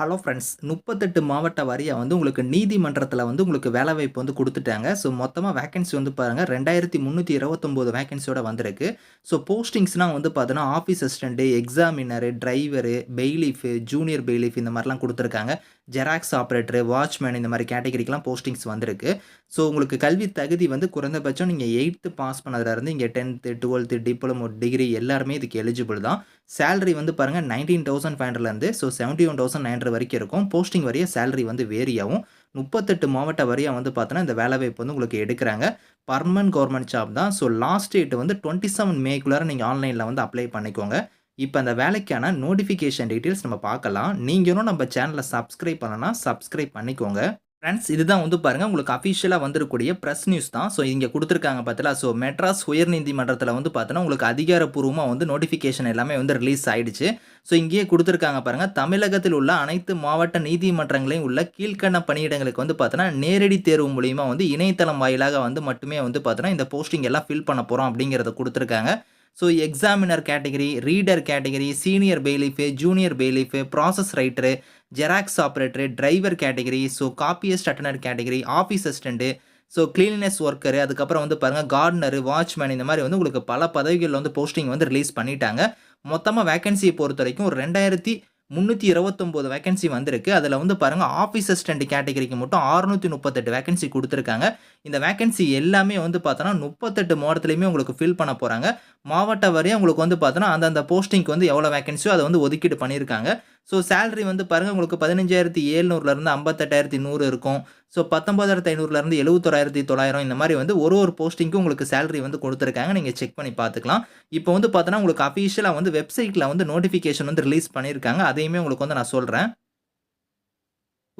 Hello friends முப்பத்தெட்டு மாவட்ட வாரியாக வந்து உங்களுக்கு நீதிமன்றத்தில் வந்து உங்களுக்கு வேலைவாய்ப்பு வந்து கொடுத்துட்டாங்க. ஸோ மொத்தமாக வேகன்சி வந்து பாருங்கள் ரெண்டாயிரத்தி முந்நூற்றி இருபத்தொம்போது வேகன்சியோட வந்திருக்கு. ஸோ போஸ்டிங்ஸ்னால் வந்து பார்த்தோன்னா office assistant examiner driver bailiff junior bailiff இந்த மாதிரிலாம் கொடுத்துருக்காங்க. ஜெராக்ஸ் ஆப்ரேட்டர் வாட்ச்மேன் இந்த மாதிரி கேட்டகரிக்கெலாம் போஸ்டிங்ஸ் வந்திருக்கு. ஸோ உங்களுக்கு கல்வி தகுதி வந்து குறைந்தபட்சம் நீங்கள் எயித்து பாஸ் பண்ணதுலேருந்து இங்கே டென்த்து டுவெல்த்து டிப்ளமோ டிகிரி எல்லாருமே இதுக்கு எலிஜிபிள் தான். சேலரி வந்து பாருங்கள் நைன்டீன் தௌசண்ட் ஃபைவ் ஹண்ட்ரட்லேருந்து so seventy one thousand nine hundred வரைக்கும் இருக்கும். போஸ்டிங் வரைய சேலரி வந்து வேரியாகும் முப்பத்தெட்டு மாவட்ட வரையாக வந்து பார்த்தோன்னா இந்த வேலை வாய்ப்பு வந்து உங்களுக்கு எடுக்கிறாங்க. பர்மனன்ட் கவர்மெண்ட் ஜாப் தான். ஸோ லாஸ்ட் டேட் வந்து டுவெண்ட்டி செவன் மேக்குள்ளார நீங்கள் ஆன்லைனில் வந்து அப்ளை பண்ணிக்கோங்க. இப்போ அந்த வேலைக்கான நோட்டிஃபிகேஷன் டீட்டெயில்ஸ் நம்ம பார்க்கலாம். நீங்களும் நம்ம சேனலை சப்ஸ்கிரைப் பண்ணனா சப்ஸ்கிரைப் பண்ணிக்கோங்க. ஃப்ரெண்ட்ஸ் இதுதான் வந்து பாருங்கள் உங்களுக்கு அஃபிஷியலாக வந்திருக்கக்கூடிய ப்ரெஸ் நியூஸ் தான். ஸோ இங்கே கொடுத்துருக்காங்க பார்த்தல ஸோ மெட்ராஸ் உயர்நீதிமன்றத்தில் வந்து பார்த்தோன்னா உங்களுக்கு அதிகாரப்பூர்வமாக வந்து நோட்டிஃபிகேஷன் எல்லாமே வந்து ரிலீஸ் ஆகிடுச்சு ஸோ இங்கேயே கொடுத்துருக்காங்க பாருங்கள் தமிழகத்தில் உள்ள அனைத்து மாவட்ட நீதிமன்றங்களையும் உள்ள கீழ்கண்ண பணியிடங்களுக்கு வந்து பார்த்தோன்னா நேரடி தேர்வு மூலியமாக வந்து இணையதளம் வாயிலாக வந்து மட்டுமே வந்து பார்த்தோன்னா இந்த போஸ்டிங் எல்லாம் ஃபில் பண்ண போகிறோம் அப்படிங்கிறத கொடுத்துருக்காங்க. So examiner category reader category senior bailiff junior bailiff process writer xerox operator driver category so copyist attender category office assistant so cleaners worker அதுக்கப்புறம் வந்து பாருங்கள் கார்டனரு வாட்ச்மேன் இந்த மாதிரி வந்து உங்களுக்கு பல பதவிகளில் வந்து போஸ்டிங் வந்து ரிலீஸ் பண்ணிட்டாங்க. மொத்தமாக வேகன்சியை பொறுத்த வரைக்கும் ஒரு ரெண்டாயிரத்தி முந்நூற்றி இருபத்தொம்போது வேகன்சி வந்திருக்கு. அதில் வந்து பாருங்கள் ஆஃபீஸ் அசிஸ்டன்ட் கேட்டகரிக்கு மட்டும் அறுநூற்றி முப்பத்தெட்டு வேகன்சி கொடுத்துருக்காங்க. இந்த வேகன்சி எல்லாமே வந்து பார்த்தோன்னா முப்பத்தெட்டு மாவட்டத்துலையுமே உங்களுக்கு ஃபில் பண்ண போகிறாங்க மாவட்ட வரையும் உங்களுக்கு வந்து பார்த்தோன்னா அந்தந்த போஸ்டிங்க்கு வந்து எவ்வளோ வேகன்சியோ அதை வந்து ஒதுக்கீடு பண்ணியிருக்காங்க. ஸோ சேலரி வந்து பாருங்கள் உங்களுக்கு பதினஞ்சாயிரத்தி ஏழ்நூறுலேருந்து ஐம்பத்தெட்டாயிரத்தி நூறு இருக்கும். ஸோ பத்தொம்பதாயிரத்தி ஐநூறுலேருந்து எழுபத்தொராயிரத்தி தொள்ளாயிரம் இந்த மாதிரி வந்து ஒரு ஒரு போஸ்டிங்க்கும் உங்களுக்கு சேலரி வந்து கொடுத்துருக்காங்க. நீங்கள் செக் பண்ணி பார்த்துக்கலாம். இப்போ வந்து பார்த்தோன்னா உங்களுக்கு அஃபீஷியலாக வந்து வெப்சைட்டில் வந்து நோட்டிஃபிகேஷன் வந்து ரிலீஸ் பண்ணியிருக்காங்க அதையுமே உங்களுக்கு வந்து நான் சொல்கிறேன்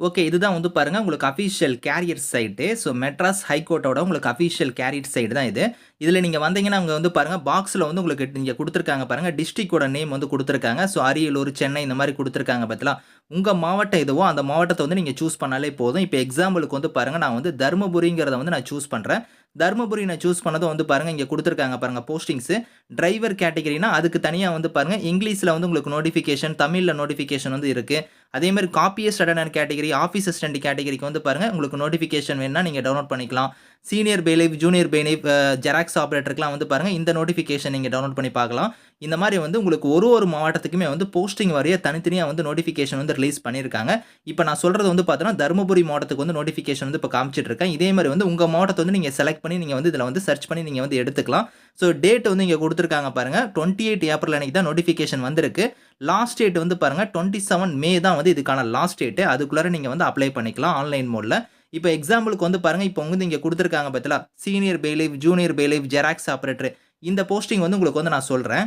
ஓகே இதுதான் வந்து பாருங்கள் உங்களுக்கு official career site so Madras ஹைகோர்ட்டோட உங்களுக்கு அஃபீஷியல் கேரியர் சைடு தான் இது. இதில் நீங்கள் வந்தீங்கன்னா அவங்க வந்து பாருங்கள் பாக்ஸில் வந்து உங்களுக்கு நீங்கள் கொடுத்துருக்காங்க பாருங்கள் டிஸ்ட்ரிக்டோட நேம் வந்து கொடுத்துருக்காங்க. ஸோ அரியலூர் சென்னை இந்த மாதிரி கொடுத்துருக்காங்க பார்த்தலாம் உங்கள் மாவட்டம் எதுவோ அந்த மாவட்டத்தை வந்து நீங்கள் சூஸ் பண்ணாலே போதும். இப்போ எக்ஸாம்பிளுக்கு வந்து பாருங்கள் நான் வந்து தருமபுரிங்கிறத வந்து நான் சூஸ் பண்ணுறேன் தருமபுரி நான் சூஸ் பண்ணதும் வந்து பாருங்கள் இங்கே கொடுத்துருக்காங்க பாருங்கள் போஸ்டிங்ஸு டிரைவர் கேட்டகரினா அதுக்கு தனியாக வந்து பாருங்கள் இங்கிலீஷில் வந்து உங்களுக்கு நோட்டிஃபிகேஷன் தமிழில் நோட்டிஃபிகேஷன் வந்து இருக்குது அதே மாதிரி copyist attender category office assistant கேட்டகரிக்கு வந்து பாருங்கள் உங்களுக்கு நோட்டிஃபிகேஷன் வேணுன்னா நீங்கள் டவுன்லோட் பண்ணிக்கலாம். Senior bailiff junior bailiff xerox ஆப்ரேட்டருக்குலாம் வந்து பாருங்கள் இந்த நோட்டிஃபிகேஷன் நீங்கள் டவுன்லோட் பண்ணி பார்க்கலாம். இந்த மாதிரி வந்து உங்களுக்கு ஒரு ஒரு மாவட்டத்துக்குமே வந்து போஸ்டிங் வரைய தனித்தனியாக வந்து நோட்டிஃபிகேஷன் வந்து ரிலீஸ் பண்ணியிருக்காங்க. இப்போ நான் சொல்கிறது வந்து பார்த்தோன்னா தருமபுரி மாவட்டத்துக்கு வந்து நோட்டிஃபிகேஷன் வந்து இப்போ காமிச்சிட்ருக்கேன் இதே மாதிரி வந்து உங்கள் மாவட்டத்தை வந்து நீங்கள் செலக்ட் பண்ணி நீங்கள் வந்து இதில் வந்து சர்ச் பண்ணி நீங்கள் வந்து எடுத்துக்கலாம். ஸோ டேட் வந்து இங்கே கொடுத்துருக்காங்க பாருங்கள் டுவெண்ட்டி எயிட் ஏப்ரல் அன்றைக்கி தான் நோட்டிஃபிகேஷன் வந்திருக்கு. லாஸ்ட் டேட் வந்து பாருங்கள் டுவெண்ட்டி செவன் மே தான் வந்து இதுக்கான லாஸ்ட் டேட்டு அதுக்குள்ளார நீங்கள் வந்து அப்ளை பண்ணிக்கலாம் ஆன்லைன் மோடில் இப்போ எக்ஸாம்பிளுக்கு வந்து பாருங்கள் இப்போ வந்து இங்கே கொடுத்துருக்காங்க பார்த்தலா senior bailiff junior bailiff xerox operator இந்த போஸ்டிங் வந்து உங்களுக்கு வந்து நான் சொல்கிறேன்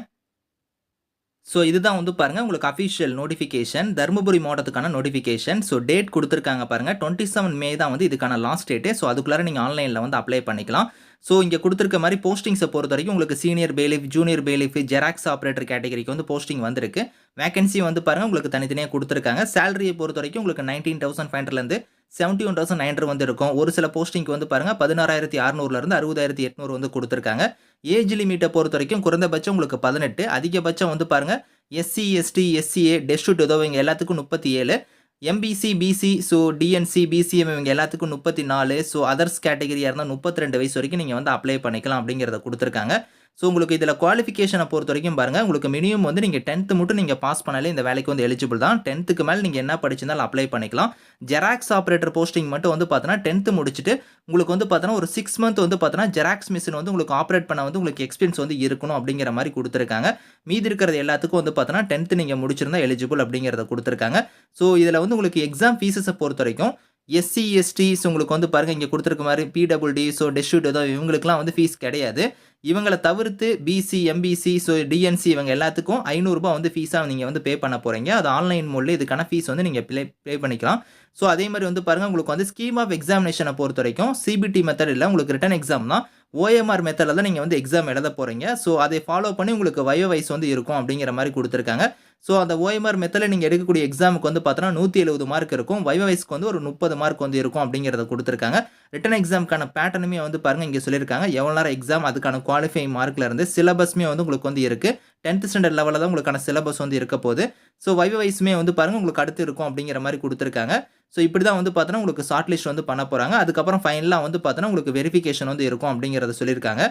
ஸோ இதுதான் வந்து பாருங்கள் உங்களுக்கு அஃபிஷியல் நோட்டிஃபிகேஷன் தருமபுரி மாவட்டத்துக்கான நோட்டிஃபிகேஷன் ஸோ டேட் கொடுத்துருக்காங்க பாருங்கள் டுவெண்ட்டி செவன் மே தான் வந்து இதுக்கான லாஸ்ட் டேட்டு ஸோ அதுக்குள்ளார நீங்கள் ஆன்லைனில் வந்து அப்ளை பண்ணிக்கலாம். ஸோ இங்கே கொடுத்துருக்க மாதிரி போஸ்டிங்ஸை பொறுத்த வரைக்கும் உங்களுக்கு senior bailiff junior bailiff xerox operator கேட்டகரிக்கு வந்து போஸ்டிங் வந்திருக்கு. வேகன்சி வந்து பாருங்கள் உங்களுக்கு தனித்தனியாக கொடுத்துருக்காங்க. சேலரியை பொறுத்த வரைக்கும் உங்களுக்கு நைன்டீன் தௌசண்ட் ஃபைவ் ஹண்ட்ரட்லேருந்து செவன்ட்டி ஒன் தௌசண்ட் நைன் வந்து இருக்கும் ஒரு சில போஸ்டிங்க்கு வந்து பாருங்கள் பதினாறாயிரத்தி அறுநூறுலேருந்து அறுபதாயிரத்தி எட்நூறு வந்து கொடுத்துருக்காங்க. ஏஜ் லிமிட்டை பொறுத்த வரைக்கும் குறைந்தபட்சம் உங்களுக்கு பதினெட்டு அதிகபட்சம் வந்து பாருங்கள் எஸ்சி எஸ்டி எஸ்சிஏ டெஸ்ட் இவங்க எல்லாத்துக்கும் முப்பத்தி ஏழு. MBC BC so DNC BCM இவங்க எல்லாத்துக்கும் முப்பத்தி நாலு. ஸோ அதர்ஸ் கேட்டகரியாக இருந்தால் முப்பத்தி ரெண்டு வயசு வரைக்கும் நீங்கள் வந்து அப்ளை பண்ணிக்கலாம் அப்படிங்கிறத கொடுத்துருக்காங்க. ஸோ உங்களுக்கு இதில் குவாலிஃபிகேஷனை பொறுத்த வரைக்கும் பாருங்கள் உங்களுக்கு மினிமம் வந்து நீங்கள் டென்த்து மட்டும் நீங்கள் பாஸ் பண்ணாலே இந்த வேலைக்கு வந்து எலிஜிபிள் தான். டென்த்துக்கு மேலே நீங்கள் என்ன படிச்சிருந்தாலும் அப்ளை பண்ணிக்கலாம். ஜெராக்ஸ் ஆப்ரேட்டர் போஸ்டிங் மட்டும் வந்து பார்த்தோன்னா டென்த்து முடிச்சுட்டு உங்களுக்கு வந்து பார்த்தோன்னா ஒரு சிக்ஸ் மந்த் வந்து பார்த்தோன்னா ஜெராக்ஸ் மிஷின் வந்து உங்களுக்கு ஆப்ரேட் பண்ண வந்து உங்களுக்கு எக்ஸ்பீரியன்ஸ் வந்து இருக்கணும் அப்படிங்கிற மாதிரி கொடுத்துருக்காங்க. மீதி இருக்கிறது எல்லாத்துக்கும் வந்து பார்த்தோன்னா டென்த்து நீங்கள் முடிச்சிருந்தா எலிஜிபிள் அப்படிங்கிறத கொடுத்துருக்காங்க. ஸோ இதில் வந்து உங்களுக்கு எக்ஸாம் ஃபீஸஸை பொறுத்த வரைக்கும் எஸ்சி எஸ்டிஸ் உங்களுக்கு வந்து பாருங்கள் இங்கே கொடுத்துருக்க மாதிரி பிடபிள்டி ஸோ டெஸ்யூட் ஏதோ இவங்களுக்குலாம் வந்து ஃபீஸ் கிடையாது. இவங்களை தவிர்த்து பிசி எம்பிசி ஸோ டிஎன்சி இவங்க எல்லாத்துக்கும் ஐநூறுரூபா வந்து ஃபீஸாக நீங்கள் வந்து பே பண்ண போகிறீங்க அது ஆன்லைன் மோடில் இதுக்கான ஃபீஸ் வந்து நீங்கள் ப்ளே பே பண்ணிக்கலாம். ஸோ அதே மாதிரி வந்து பாருங்கள் உங்களுக்கு வந்து ஸ்கீம் ஆஃப் எக்ஸாமினேஷனை பொறுத்த வரைக்கும் சிபிடி மெத்தட் இல்லை உங்களுக்கு ரிட்டன் எக்ஸாம் தான். ஓஎம்ஆர் மெத்தடில் தான் நீங்கள் வந்து எக்ஸாம் எழுத போகிறீங்க ஸோ அதை ஃபாலோ பண்ணி உங்களுக்கு வயோ வயசு வந்து இருக்கும் அப்படிங்கிற மாதிரி கொடுத்துருக்காங்க. ஸோ அந்த ஓஎம்ஆர் மெத்தடில் நீங்கள் எடுக்கக்கூடிய எக்ஸாமுக்கு வந்து பார்த்தோன்னா நூற்றி எழுபது மார்க் இருக்கும். வைவா வயசுக்கு வந்து ஒரு முப்பது மார்க் வந்து இருக்கும் அப்படிங்கிறத கொடுத்துருக்காங்க. ரிட்டன் எக்ஸாமுக்கான பேட்டர்னுமே வந்து பாருங்கள் இங்கே சொல்லியிருக்காங்க. எவ்வளோ நேரம் எக்ஸாம் அதுக்கான குவாலிஃபை மார்க்கில் இருந்து சிலபஸ்மே வந்து உங்களுக்கு வந்து இருக்குது டென்த் ஸ்டாண்டர்ட் லெவலில் தான் உங்களுக்கான சிலபஸ் வந்து இருக்க போது ஸோ வைவ வைஸுமே வந்து பாருங்கள் உங்களுக்கு அடுத்து இருக்கும் அப்படிங்கிற மாதிரி கொடுத்துருக்காங்க. ஸோ இப்படி தான் வந்து பார்த்தோன்னா உங்களுக்கு ஷார்ட் லிஸ்ட் வந்து பண்ண போகிறாங்க அதுக்கப்புறம் ஃபைனலாக வந்து பார்த்தோன்னா உங்களுக்கு வெரிஃபிகேஷன் வந்து இருக்கும் அப்படிங்கிறத சொல்லியிருக்காங்க.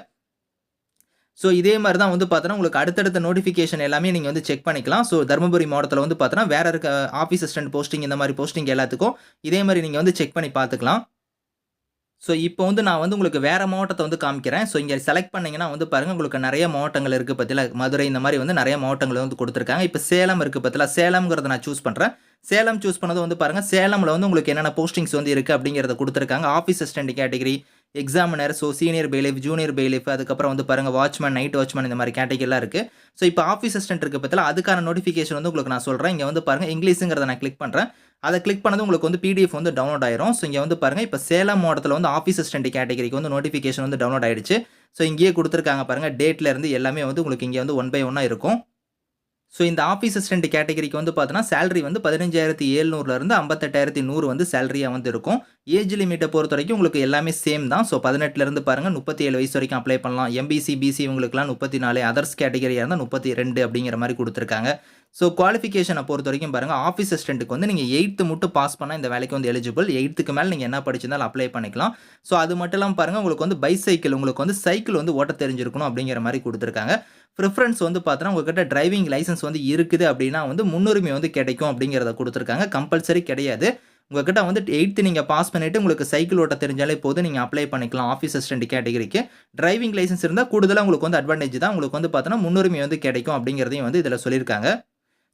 ஸோ இதே மாதிரி தான் வந்து பார்த்தோன்னா உங்களுக்கு அடுத்தடுத்த நோட்டிஃபிகேஷன் எல்லாமே நீங்கள் வந்து செக் பண்ணிக்கலாம். ஸோ தருமபுரி மாவட்டத்தில் வந்து பார்த்தோன்னா வேறு இருக்க ஆஃபீஸ் அசிஸ்டன்ட் போஸ்டிங் இந்த மாதிரி போஸ்டிங் எல்லாத்துக்கும் இதே மாதிரி நீங்கள் வந்து செக் பண்ணி பார்த்துக்கலாம். ஸோ இப்போ வந்து நான் வந்து உங்களுக்கு வேறு மாவட்டத்தை வந்து காமிக்கிறேன். ஸோ இங்கே செலக்ட் பண்ணிங்கன்னா வந்து பாருங்கள் உங்களுக்கு நிறைய மாவட்டங்கள் இருக்குது பற்றில மதுரை இந்த மாதிரி வந்து நிறைய மாவட்டங்கள் வந்து கொடுத்துருக்காங்க. இப்போ சேலம் இருக்குது பற்றில சேலம்ங்கிறத நான் சூஸ் பண்ணுறேன் சேலம் சூஸ் பண்ணது வந்து பாருங்கள் சேலமில் வந்து உங்களுக்கு என்னென்ன போஸ்டிங்ஸ் வந்து இருக்குது அப்படிங்கிறத கொடுத்துருக்காங்க. Office assistant category examiner so senior bailiff junior bailiff அதுக்கப்புறம் வந்து பாருங்கள் வாட்ச்மேன் நைட் வாட்ச்மேன் இந்த மாதிரி கேட்டகரிலாம் இருக்குது ஸோ இப்போ ஆஃபீஸ் அசிஸ்டன்ட் இருக்க பற்றில அதுக்கான நோட்டிஃபிகேஷன் வந்து உங்களுக்கு நான் சொல்கிறேன் இங்கே வந்து பாருங்கள் இங்கிலீஷுங்கிறத நான் கிளிக் பண்ணுறேன் அதை கிளிக் பண்ணது உங்களுக்கு வந்து பிடிஎஃப் வந்து டவுன்லோட் ஆயிரும். ஸோ இங்கே வந்து பாருங்கள் இப்போ சேலம் மாவட்டத்தில் வந்து ஆஃபீஸ் அசிஸ்டன்ட் கேட்டகரிக்கு வந்து நோட்டிஃபிகேஷன் வந்து டவுன்லோட் ஆயிடுச்சு. ஸோ இங்கேயே கொடுத்துருக்காங்க பாருங்கள் டேட்லேருந்து எல்லாமே வந்து உங்களுக்கு இங்கே வந்து ஒன் பை ஒன்னாக இருக்கும். ஸோ இந்த ஆஃபீஸ் அசிஸ்டன்ட் கேட்டகரிக்கு வந்து பார்த்தோன்னா சேலரி வந்து பதினஞ்சாயிரத்தி ஏழ்நூறுலேருந்து ஐம்பத்தெட்டாயிரத்தி நூறு வந்து சேலரியாக வந்து இருக்கும். ஏஜ் லிமிட்டை பொறுத்த வரைக்கும் உங்களுக்கு எல்லாமே சேம் தான். ஸோ பதினெட்டுலேருந்து பாருங்கள் முப்பத்தி ஏழு வயசு வரைக்கும் அப்ளை பண்ணலாம். எம்பிசி பிசி உங்களுக்குலாம் முப்பத்தி நாலு அதர்ஸ் கேட்டகரியாக இருந்தால் முப்பத்தி ரெண்டு அப்படிங்கிற மாதிரி கொடுத்துருக்காங்க. ஸோ குவாலிஃபிகேஷனை பொறுத்த வரைக்கும் பாருங்கள் ஆஃபீஸ் அசிஸ்டண்ட்டுக்கு வந்து நீங்கள் எயித்து மட்டும் பாஸ் பண்ணால் இந்த வேலைக்கு வந்து எலிஜிபிள் எயித்துக்கு மேலே நீங்கள் என்ன படிச்சிருந்தாலும் அப்ளை பண்ணிக்கலாம். ஸோ அது மட்டும் இல்லாமல் பாருங்கள் உங்களுக்கு வந்து பைசைக்கிள் உங்களுக்கு வந்து சைக்கிள் வந்து ஓட்ட தெரிஞ்சிருக்கணும் அப்படிங்கிற மாதிரி கொடுத்துருக்காங்க. ப்ரிஃபரன்ஸ் வந்து பார்த்தோன்னா உங்ககிட்ட டிரைவிங் லைசன்ஸ் வந்து இருக்குது அப்படின்னா வந்து முன்னுரிமை வந்து கிடைக்கும் அப்படிங்கிறத கொடுத்துருக்காங்க. கம்பல்சரி கிடையாது. உங்ககிட்ட வந்து எயித்து நீங்கள் பாஸ் பண்ணிவிட்டு உங்களுக்கு சைக்கிள் ஓட்ட தெரிஞ்சாலே போதும். நீங்கள் அப்ளை பண்ணிக்கலாம். ஆஃபீஸ் அசிஸ்டன்ட் கேட்டகரிக்கு டிரைவிங் லைசன்ஸ் இருந்தால் கூடுதலாக உங்களுக்கு வந்து அட்வான்டேஜ் தான். உங்களுக்கு வந்து பார்த்தோன்னா முன்னுரிமை வந்து கிடைக்கும் அப்படிங்கிறதையும் வந்து இதில் சொல்லியிருக்காங்க.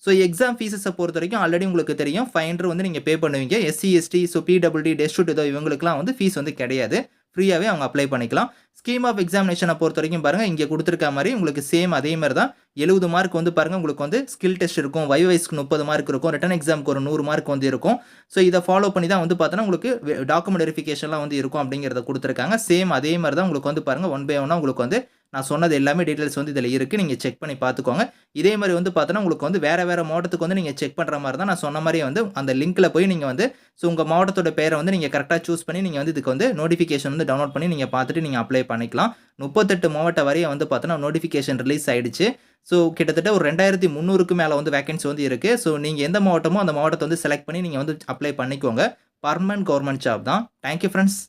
ஸோ எக்ஸாம் ஃபீஸஸை பொறுத்த வரைக்கும் ஆல்ரெடி உங்களுக்கு தெரியும். ஃபைவ் ஹண்ட்ரட் வந்து நீங்கள் பே பண்ணுவீங்க. SC ST so PWD test இதோ இவங்களுக்குலாம் வந்து ஃபீஸ் வந்து கிடையாது. ஃப்ரீயாகவே அவங்க அப்ளை பண்ணிக்கலாம். ஸ்கீம் ஆஃப் எக்ஸாமினேஷனை பொறுத்த வரைக்கும் பாருங்கள் இங்கே கொடுத்துருக்க மாதிரி உங்களுக்கு சேம் அதே மாதிரி தான். எழுபது மார்க் வந்து பாருங்கள் உங்களுக்கு வந்து ஸ்கில் டெஸ்ட் இருக்கும். வை வைஸ்க்கு முப்பது மார்க் இருக்கும். ரிட்டன் எக்ஸாமுக்கு ஒரு நூறு மார்க் வந்து இருக்கும். ஸோ இதை ஃபாலோ பண்ணி தான் வந்து பார்த்தோன்னா உங்களுக்கு டாக்குமெண்ட் வெரிஃபிகேஷன்லாம் வந்து இருக்கும் அப்படிங்கிறத கொடுத்துருக்காங்க. சேம் அதே மாதிரி தான் உங்களுக்கு வந்து பாருங்கள் ஒன் பை ஒன்னாக உங்களுக்கு வந்து நான் சொன்னது எல்லாமே டீட்டெயில்ஸ் வந்து இதில் இருக்குது நீங்கள் செக் பண்ணி பார்த்துக்கோங்க. இதே மாதிரி வந்து பார்த்தோன்னா உங்களுக்கு வந்து வேறு வேறு மாவட்டத்துக்கு வந்து நீங்கள் செக் பண்ணுற மாதிரி தான் நான் சொன்ன மாதிரி வந்து அந்த லிங்க்கில் போய் நீங்கள் வந்து ஸோ உங்கள் மாவட்டத்தோட பேரை வந்து நீங்கள் கரெக்டாக சூஸ் பண்ணி நீங்கள் வந்து இதுக்கு வந்து நோட்டிஃபிகேஷன் வந்து டவுன்லோட் பண்ணி நீங்கள் பார்த்துட்டு நீங்கள் அப்ளை பண்ணிக்கலாம். முப்பத்தெட்டு மாவட்ட வரையை வந்து பார்த்தோன்னா நோட்டிஃபிகேஷன் ரிலீஸ் ஆகிடுச்சு ஸோ கிட்டத்தட்ட ஒரு ரெண்டாயிரத்தி முந்நூறுக்கு மேலே வந்து வேகன்சி வந்து இருக்குது ஸோ நீங்கள் எந்த மாவட்டமோ அந்த மாவட்டத்தை வந்து செலக்ட் பண்ணி நீங்கள் வந்து அப்ளை பண்ணிக்கோங்க. பர்மனன்ட் கவர்மெண்ட் ஜாப் தான். Thank you friends